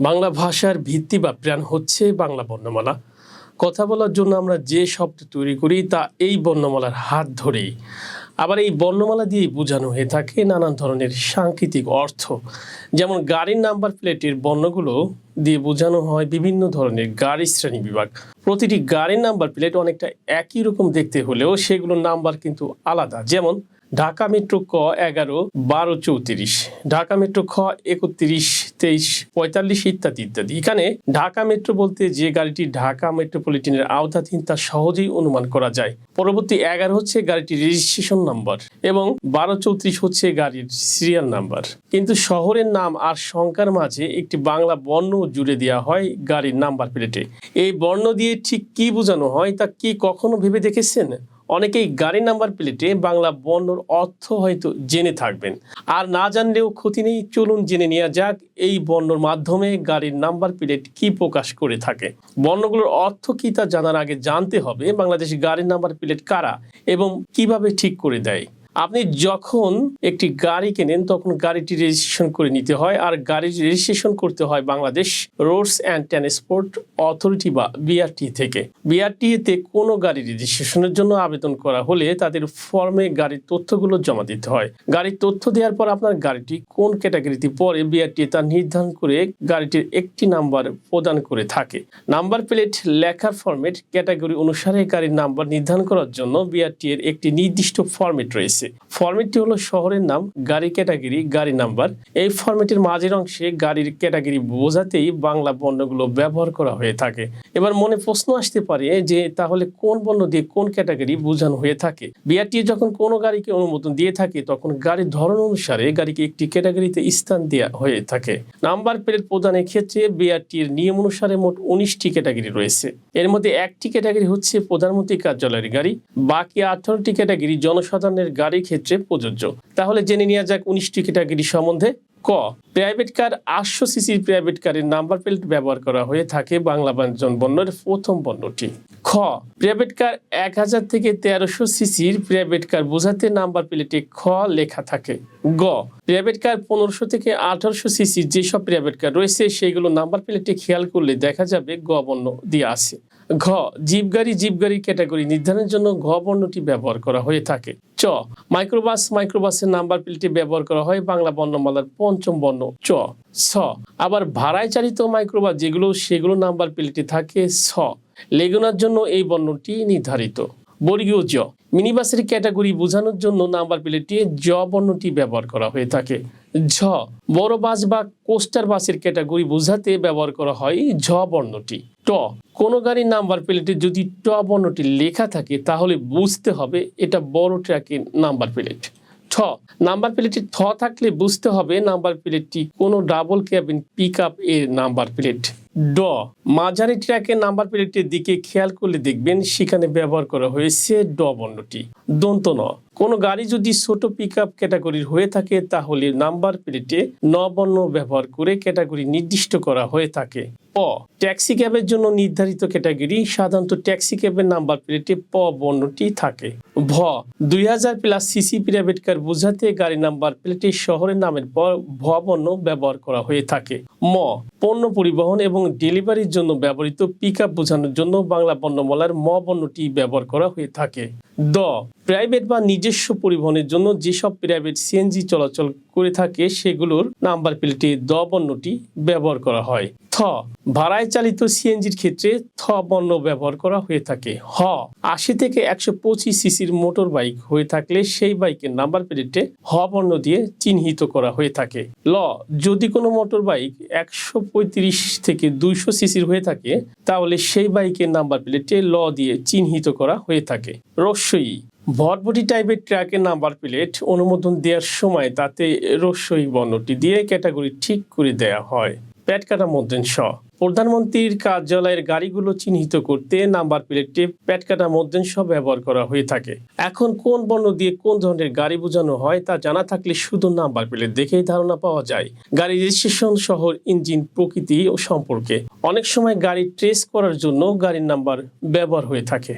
বাংলা ভাষার ভিত্তি বা প্রাণ হচ্ছে বাংলা বর্ণমালা। কথা বলার জন্য আমরা যে শব্দ তৈরি করি, তা এই বর্ণমালার হাত ধরেই। আবার এই বর্ণমালা দিয়েই বোঝানো হয়ে থাকে নানান ধরনের সাংকেতিক অর্থ। যেমন গাড়ির নাম্বার প্লেটের বর্ণগুলো দিয়ে বোঝানো হয় বিভিন্ন ধরনের গাড়ি শ্রেণি বিভাগ। প্রতিটি গাড়ির নাম্বার প্লেট অনেকটা একই রকম দেখতে হলেও সেগুলোর নাম্বার কিন্তু আলাদা। যেমন ঢাকা মেট্রো ক এগারো, বারো, চৌত্রিশ। ঢাকা মেট্রো খ একত্রিশ, তেইশ, পঁয়তাল্লিশ ইত্যাদি ইত্যাদি। এখানে ঢাকা মেট্রো বলতে যে গাড়িটি ঢাকা মেট্রোপলিটনের আওতাধীন তা সহজেই অনুমান করা যায়। পরবর্তী এগারো হচ্ছে গাড়িটির রেজিস্ট্রেশন নাম্বার এবং বারো, চৌত্রিশ হচ্ছে গাড়ির সিরিয়াল নাম্বার কিন্তু শহরের নাম আর সংখ্যার মাঝে একটি বাংলা বর্ণ জুড়ে দেওয়া হয় গাড়ির নাম্বার প্লেটে এই বর্ণ দিয়ে ঠিক কি বোঝানো হয় তা কি কখনো ভেবে দেখেছেন? অনেকেই গাড়ি নাম্বার প্লেটে বাংলা বর্ণর অর্থ হয়তো জেনে থাকবেন। আর না জানলেও ক্ষতি নেই, চলুন জেনে নেওয়া যাক এই বর্ণর মাধ্যমে গাড়ির নাম্বার প্লেট কি প্রকাশ করে থাকে। বর্ণগুলোর অর্থ কি তা জানার আগে জানতে হবে, বাংলাদেশ গাড়ির নাম্বার প্লেট কারা এবং কীভাবে ঠিক করে দেয়। আপনি যখন একটি গাড়ি কেনেন, তখন গাড়িটি রেজিস্ট্রেশন করে নিতে হয়। আর গাড়ি রেজিস্ট্রেশন করতে হয় Bangladesh roads and transport authority বা বিআরটি থেকে। বিআরটিতে কোনো গাড়ি রেজিস্ট্রেশনের জন্য আবেদন করা হলে তাদের ফর্মে গাড়ির তথ্যগুলো জমা দিতে হয়। গাড়ির তথ্য দেওয়ার পর আপনার গাড়িটি কোন ক্যাটাগরিতে পড়ে বিআরটি তা নির্ধারণ করে গাড়িটির একটি নাম্বার প্রদান করে থাকে। নাম্বার প্লেট লেখার ফরম্যাট ক্যাটাগরি অনুসারে গাড়ির নাম্বার নির্ধারণ করার জন্য বিআরটি এর একটি নির্দিষ্ট ফরম্যাট রয়েছে। ফরম্যাটটি হলো শহরের নাম, গাড়ি ক্যাটাগরি, গাড়ি নাম্বার। এই ফরম্যাটের মাঝের অংশে গাড়ির ক্যাটাগরি বোঝাতেই বাংলা বর্ণগুলো ব্যবহার করা হয়ে থাকে। এবার মনে প্রশ্ন আসতে পারে যে, তাহলে কোন বর্ণ দিয়ে কোন ক্যাটাগরি বোঝানো হয়ে থাকে? বিআরটি যখন কোনো গাড়িকে অনুমোদন দিয়ে থাকে, তখন গাড়ির ধরন অনুসারে গাড়িকে একটি ক্যাটাগরিতে স্থান দেওয়া হয়ে থাকে। নাম্বার প্লেট প্রদানের ক্ষেত্রে বিআরটির নিয়ম অনুসারে মোট উনিশটি ক্যাটাগরি রয়েছে। এর মধ্যে একটি ক্যাটাগরি হচ্ছে প্রধানমন্ত্রী কার্যালয়ের গাড়ি, বাকি আঠারোটি ক্যাটাগরি জনসাধারণের গাড়ির ক্ষেত্রে প্রযোজ্য। তাহলে জেনে নেওয়া যাক উনিশটি ক্যাটাগরি সম্বন্ধে ক প্রাইভেট কার আটশো সিসির প্রাইভেট কারের নাম্বার প্লেট ব্যবহার করা হয়ে থাকে বাংলা ব্যঞ্জন বর্ণের প্রথম বর্ণটি। খ প্রাইভেট কার এক হাজার থেকে তেরোশো সিসির প্রাইভেট কার বোঝাতে নাম্বার প্লেটে খ লেখা থাকে। গ প্রাইভেট কার পনেরোশো থেকে আঠারোশো সিসির যেসব প্রাইভেট কার রয়েছে, সেইগুলো নাম্বার প্লেটে খেয়াল করলে দেখা যাবে গ বর্ণ দিয়ে আছে। ঘ জিপ গাড়ি জিপ গাড়ি ক্যাটাগরি নির্ধারণের জন্য ঘ বর্ণটি ব্যবহার করা হয়ে থাকে। চ, মাইক্রোবাস, মাইক্রোবাসের নাম্বার প্লেটে ব্যবহার করা হয় বাংলা বর্ণমালার পঞ্চম বর্ণ। চ ছ আবার ভাড়ায় চালিত মাইক্রোবাস যেগুলো, সেগুলো নাম্বার প্লেটে থাকে ছ লেগুনার জন্য এই বর্ণটি নির্ধারিত। বর্গীয় জ, মিনিবাসের ক্যাটাগরি বোঝানোর জন্য নাম্বার প্লেটে জ বর্ণটি ব্যবহার করা হয়ে থাকে। ঝ, বড় বাস বা কোস্টার বাসের ক্যাটাগরি বোঝাতে ব্যবহার করা হয় ঝ বর্ণটি। ট, কোনো গাড়ির নাম্বার প্লেটে যদি ট বর্ণটি লেখা থাকে তাহলে বুঝতে হবে এটা বড় ট্র্যাকের নাম্বার প্লেট। ঠ, নাম্বার প্লেটে থ থাকলে বুঝতে হবে নাম্বার প্লেটটি কোনো ডাবল ক্যাবিন পিক আপ এর নাম্বার প্লেট। ড, মাঝারি ট্র্যাকের নাম্বার প্লেটের দিকে খেয়াল করলে দেখবেন সেখানে ব্যবহার করা হয়েছে ড বর্ণটি। দন্ত ন কোনো গাড়ি যদি ছোট পিক আপ ক্যাটাগরির হয়ে থাকে, তাহলে নাম্বার প্লেটে ন বর্ণ ব্যবহার করে ক্যাটাগরি নির্দিষ্ট করা হয়ে থাকে। প ট্যাক্সি ক্যাবের জন্য নির্ধারিত ক্যাটাগরি সাধারণত ট্যাক্সি ক্যাবের নাম্বার প্লেটে প বর্ণটি থাকে। ভ, দুই হাজার প্লাস সিসি প্রাইভেট কার বোঝাতে গাড়ি নাম্বার প্লেটে শহরের নামের পর ভ বর্ণ ব্যবহার করা হয়ে থাকে। ম, পণ্য পরিবহন এবং ডেলিভারির জন্য ব্যবহৃত পিক আপ বোঝানোর জন্য বাংলা বর্ণমালার ম বর্ণটি ব্যবহার করা হয়ে থাকে। দ প্রাইভেট বা নিজস্ব পরিবহনের জন্য যেসব প্রাইভেট সিএনজি চলাচল করে থাকে, সেগুলোর নাম্বার প্লেটে দ বর্ণটি ব্যবহার করা হয়। থ, ভাড়ায় চালিত সিএনজির ক্ষেত্রে থ বর্ণ ব্যবহার করা হয়ে থাকে। হ, আশি থেকে একশো পঁচিশ সিসির মোটর বাইক হয়ে থাকলে সেই বাইকের নাম্বার প্লেটে হ বর্ণ দিয়ে চিহ্নিত করা হয়ে থাকে। ল, যদি কোনো মোটর বাইক একশো পঁয়ত্রিশ থেকে দুইশো সিসির হয়ে থাকে, তাহলে সেই বাইকের নাম্বার প্লেটে ল দিয়ে চিহ্নিত করা হয়ে থাকে। রস্যই ভটভটি টাইপের ট্র্যাকের নাম্বার প্লেট অনুমোদন দেওয়ার সময় তাতে রস্যই বর্ণটি দিয়ে ক্যাটাগরি ঠিক করে দেয়া হয়। প্যাটকাটা মধ্যেন স। প্রধানমন্ত্রীর কার্যালয়ের গাড়িগুলো চিহ্নিত করতে নাম্বার প্লেটে প্যাটকাটা মধ্যেন স ব্যবহার করা হয়ে থাকে। এখন কোন বর্ণ দিয়ে কোন ধরনের গাড়ি বোঝানো হয় তা জানা থাকলে শুধু নাম্বার প্লেট দেখেই ধারণা পাওয়া যায়। গাড়ি রেজিস্ট্রেশন শহর ইঞ্জিন প্রকৃতি ও সম্পর্কে। অনেক সময় গাড়ি ট্রেস করার জন্য গাড়ির নাম্বার ব্যবহার হয়ে থাকে।